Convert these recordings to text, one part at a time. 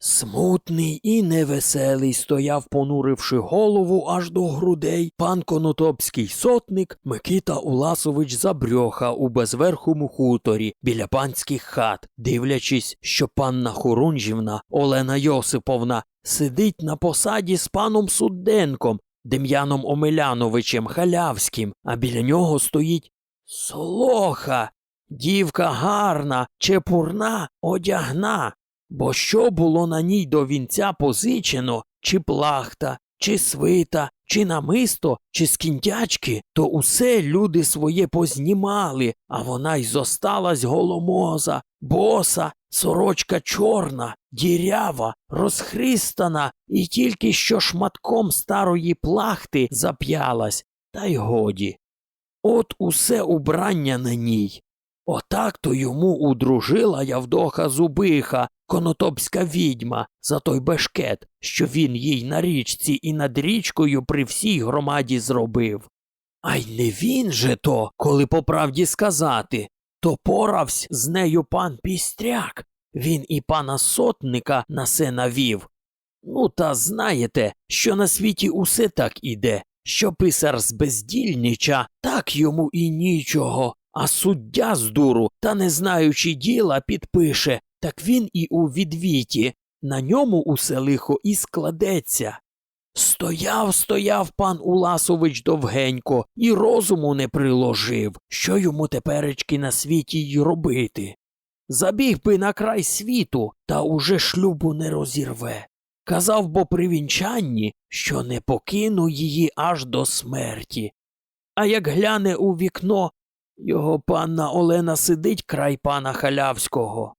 Смутний і невеселий стояв, понуривши голову аж до грудей, пан конотопський сотник Микита Уласович забрьоха у безверхому хуторі біля панських хат, дивлячись, що панна Хорунжівна Олена Йосиповна сидить на посаді з паном Судденком, Дем'яном Омеляновичем Халявським, а біля нього стоїть Солоха, дівка гарна, чепурна, одягна. Бо що було на ній до вінця позичено, чи плахта, чи свита, чи намисто, чи скінтячки, то усе люди своє познімали, а вона й зосталась голомоза, боса, сорочка чорна, дірява, розхристана і тільки що шматком старої плахти зап'ялась, та й годі. От усе убрання на ній. Отак то йому удружила Явдоха Зубиха, конотопська відьма, за той бешкет, що він їй на річці і над річкою при всій громаді зробив. А й не він же то, коли по правді сказати, то поравсь з нею пан Пістряк. Він і пана сотника на се навів. Ну, та знаєте, що на світі усе так іде, що писар збездільнича, так йому і нічого, а суддя з дуру, та не знаючи діла, підпише, так він і у відвіті, на ньому усе лихо і складеться. Стояв, стояв пан Уласович довгенько і розуму не приложив, що йому теперечки на світі й робити. Забіг би на край світу, та уже шлюбу не розірве. Казав бо при вінчанні, що не покину її аж до смерті. А як гляне у вікно, його панна Олена сидить край пана Халявського.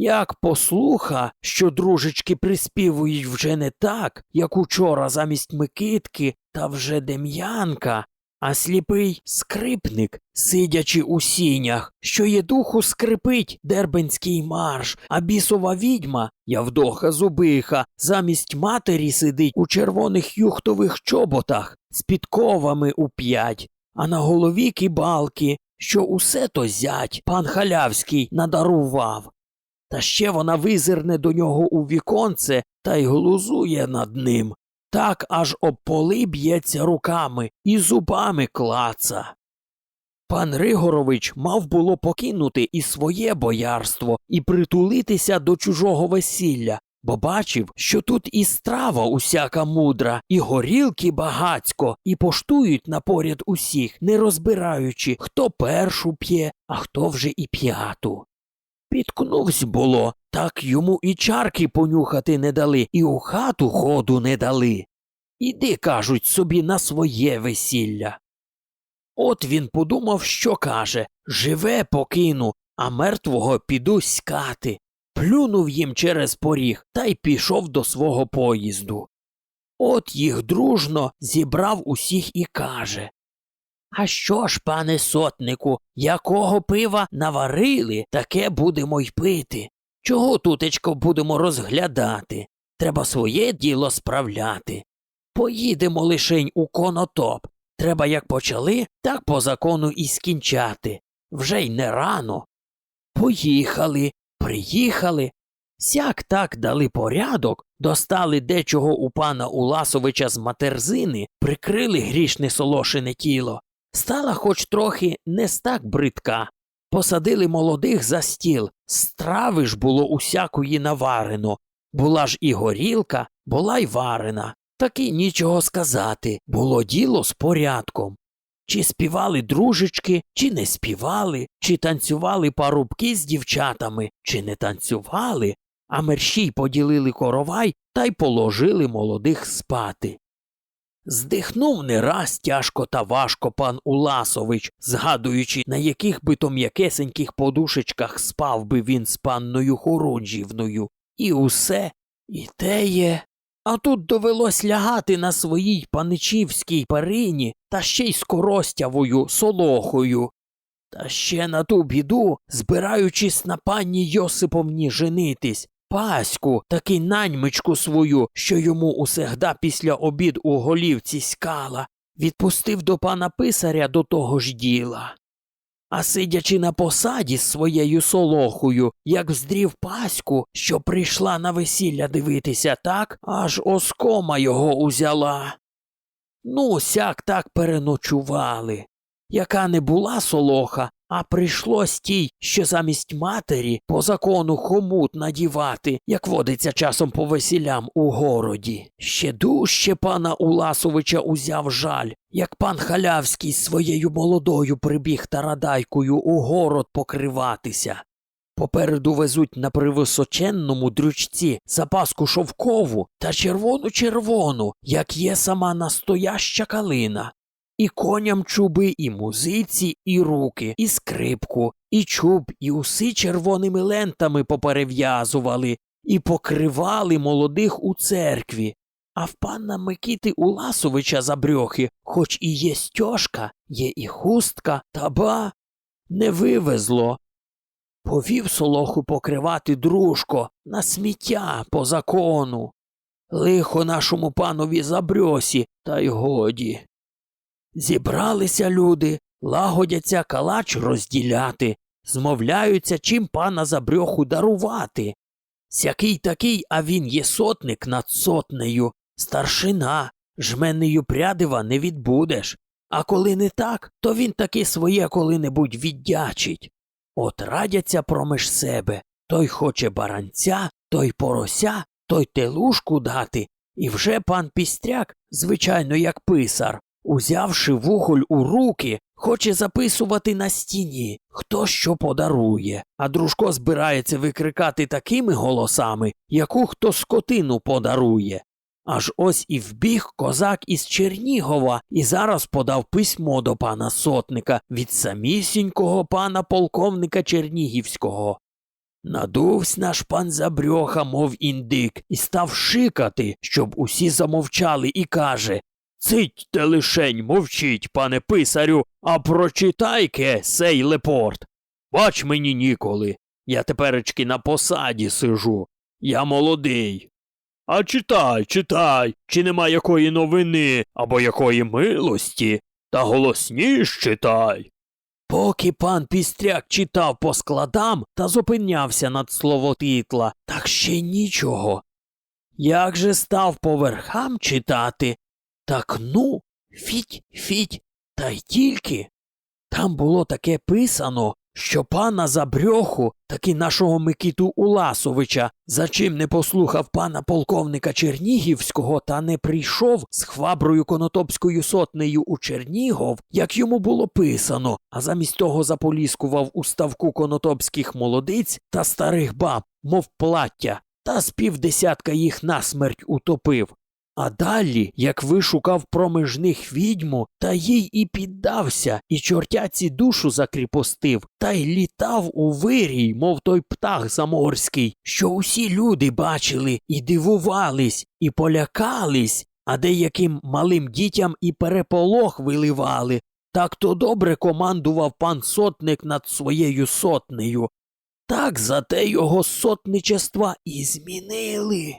Як послуха, що дружечки приспівують вже не так, як учора замість Микитки та вже Дем'янка, а сліпий скрипник, сидячи у сінях, що є духу скрипить дербенський марш, а бісова відьма, Явдоха Зубиха, замість матері сидить у червоних юхтових чоботах з підковами у п'ять, а на голові кібалки, що усе то зять пан Халявський надарував. Та ще вона визирне до нього у віконце та й глузує над ним. Так аж об поли б'ється руками і зубами клаца. Пан Ригорович мав було покинути і своє боярство і притулитися до чужого весілля, бо бачив, що тут і страва усяка мудра, і горілки багацько, і поштують напоряд усіх, не розбираючи, хто першу п'є, а хто вже і п'яту. Підкнувсь було, так йому і чарки понюхати не дали, і у хату ходу не дали. Іди, кажуть, собі на своє весілля. От він подумав, що каже живе покину, а мертвого піду скати. Плюнув їм через поріг та й пішов до свого поїзду. От їх дружно зібрав усіх і каже а що ж, пане сотнику, якого пива наварили, таке будемо й пити. Чого тутечко будемо розглядати? Треба своє діло справляти. Поїдемо лишень у конотоп. Треба як почали, так по закону і скінчати. Вже й не рано. Поїхали, приїхали. Сяк так дали порядок, достали дечого у пана Уласовича з матерзини, прикрили грішне солошине тіло, Стала хоч трохи не стак бридка. Посадили молодих за стіл, страви ж було усякої наварено. Була ж і горілка, була й варена. Таки нічого сказати, було діло з порядком. Чи співали дружечки, чи не співали, чи танцювали парубки з дівчатами, чи не танцювали, а мерщій поділили коровай та й положили молодих спати. Здихнув не раз тяжко та важко пан Уласович, згадуючи, на яких би то м'якесеньких подушечках спав би він з панною Хорунжівною. І усе, і теє. А тут довелось лягати на своїй паничівській перині та ще й скоростявою солохою. Та ще на ту біду, збираючись на пані Йосиповні женитись, Паську, таки наньмичку свою, що йому усегда після обід у голівці скала, відпустив до пана писаря до того ж діла. А сидячи на посаді з своєю солохою, як вздрів паську, що прийшла на весілля дивитися так, аж оскома його узяла. Ну, сяк так переночували. Яка не була солоха, а прийшлось тій, що замість матері по закону хомут надівати, як водиться часом по весілям у городі. Ще дужче пана Уласовича узяв жаль, як пан Халявський своєю молодою прибіг тарадайкою у город покриватися. Попереду везуть на привисоченному дрючці запаску шовкову та червону-червону, як є сама настояща калина. І коням чуби, і музиці, і руки, і скрипку, і чуб, і уси червоними лентами поперев'язували, і покривали молодих у церкві. А в пана Микити Уласовича забрьохи, хоч і є стьожка, є і хустка, та ба не вивезло. Повів солоху покривати дружко на сміття по закону. Лихо нашому панові забрьосі, та й годі. Зібралися люди, лагодяться калач розділяти, змовляються, чим пана забрьоху дарувати. Сякий такий, а він є сотник над сотнею, старшина, жменею прядива не відбудеш. А коли не так, то він таки своє коли-небудь віддячить. От радяться проміж себе той хоче баранця, той порося, той телушку дати, і вже пан пістряк, звичайно, як писар, узявши вуголь у руки, хоче записувати на стіні, хто що подарує, а дружко збирається викрикати такими голосами, яку хто скотину подарує. Аж ось і вбіг козак із Чернігова і зараз подав письмо до пана сотника від самісінького пана полковника Чернігівського. Надувсь наш пан забрьоха, мов індик, і став шикати, щоб усі замовчали, і каже Цитьте лишень, мовчіть, пане писарю, а прочитайке сей лепорт. Бач мені ніколи. Я теперечки на посаді сижу. Я молодий. А читай, читай, чи нема якої новини або якої милості, та голосніш читай. Поки пан Пістряк читав по складам та зупинявся над словотитла, так ще нічого. Як же став по верхам читати, так ну, фіть, фіть, та й тільки. Там було таке писано, що пана Забрьоху, таки нашого Микиту Уласовича, за чим не послухав пана полковника Чернігівського та не прийшов з хваброю конотопською сотнею у Чернігов, як йому було писано, а замість того заполіскував у ставку конотопських молодиць та старих баб, мов плаття, та з півдесятка їх насмерть утопив. А далі, як вишукав проміж них відьму, та їй і піддався, і чортяці душу закріпостив, та й літав у вирій, мов той птах заморський, що усі люди бачили і дивувались, і полякались, а деяким малим дітям і переполох виливали. Так то добре командував пан сотник над своєю сотнею. Так зате його сотничества і змінили.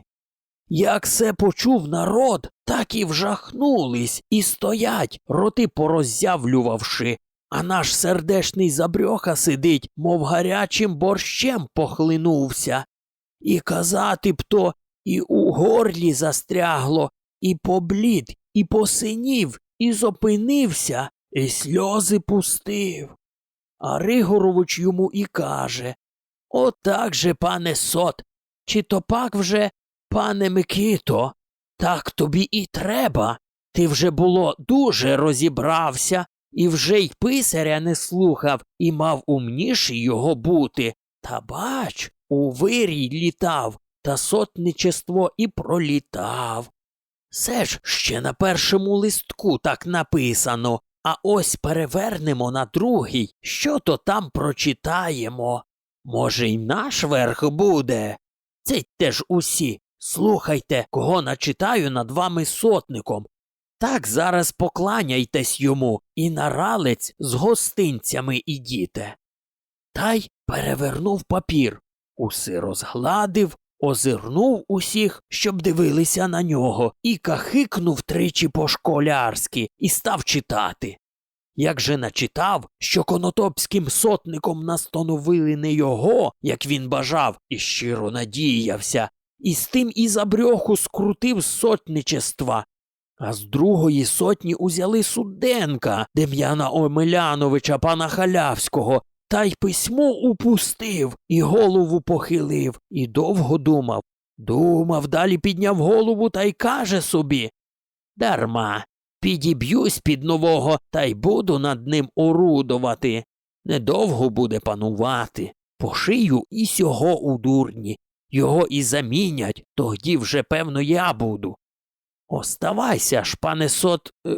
Як се почув народ, так і вжахнулись і стоять, роти пороззявлювавши, а наш сердешний забрьоха сидить, мов гарячим борщем похлинувся. І казати б то і у горлі застрягло, і поблід, і посинів, і зупинився, і сльози пустив. А Ригорович йому і каже Отак же, пане сот, чи то пак вже Пане Микито, так тобі і треба. Ти вже було дуже розібрався і вже й писаря не слухав і мав умніший його бути. Та бач, у вирій літав, та сотничество і пролітав. Все ж ще на першому листку так написано, а ось перевернемо на другий, що то там прочитаємо. Може, й наш верх буде. Це теж усі Слухайте, кого начитаю над вами сотником. Так зараз покланяйтесь йому і на ралець з гостинцями ідіте. Та й перевернув папір, уси розгладив, озирнув усіх, щоб дивилися на нього, і кахикнув тричі по школярськи і став читати. як же начитав, що конотопським сотником настановили не його, як він бажав, і щиро надіявся, і з тим і забрьоху скрутив сотничества. А з другої сотні узяли Суденка, Дем'яна Омеляновича пана Халявського, та й письмо упустив, і голову похилив, і довго думав. Думав, далі підняв голову та й каже собі Дарма, підіб'юсь під нового та й буду над ним орудувати. Недовго буде панувати. Пошию і сього у дурні. Його і замінять, тоді вже, певно, я буду. Оставайся ж, пане сот, е,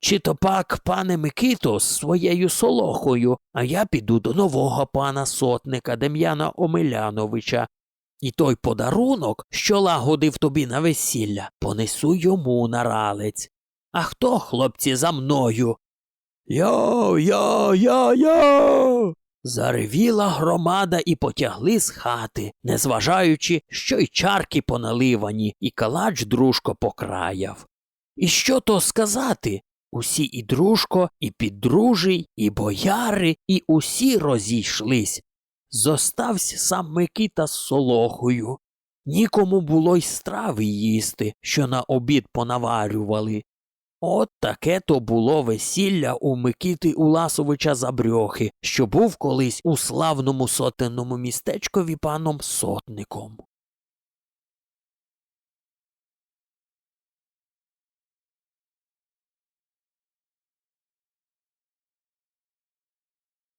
чи то пак, пане Микито, з своєю солохою, а я піду до нового пана сотника Дем'яна Омеляновича. І той подарунок, що лагодив тобі на весілля, понесу йому на ралець. А хто, хлопці, за мною? Я, я, я, я. Заревіла громада і потягли з хати, незважаючи, що й чарки поналивані, і калач дружко покраяв. І що то сказати? Усі і дружко, і піддружий, і бояри, і усі розійшлись. Зостався сам Микита з солохою. Нікому було й страви їсти, що на обід понаварювали. От таке то було весілля у Микіти Уласовича Забрьохи, що був колись у славному сотенному містечкові паном сотником.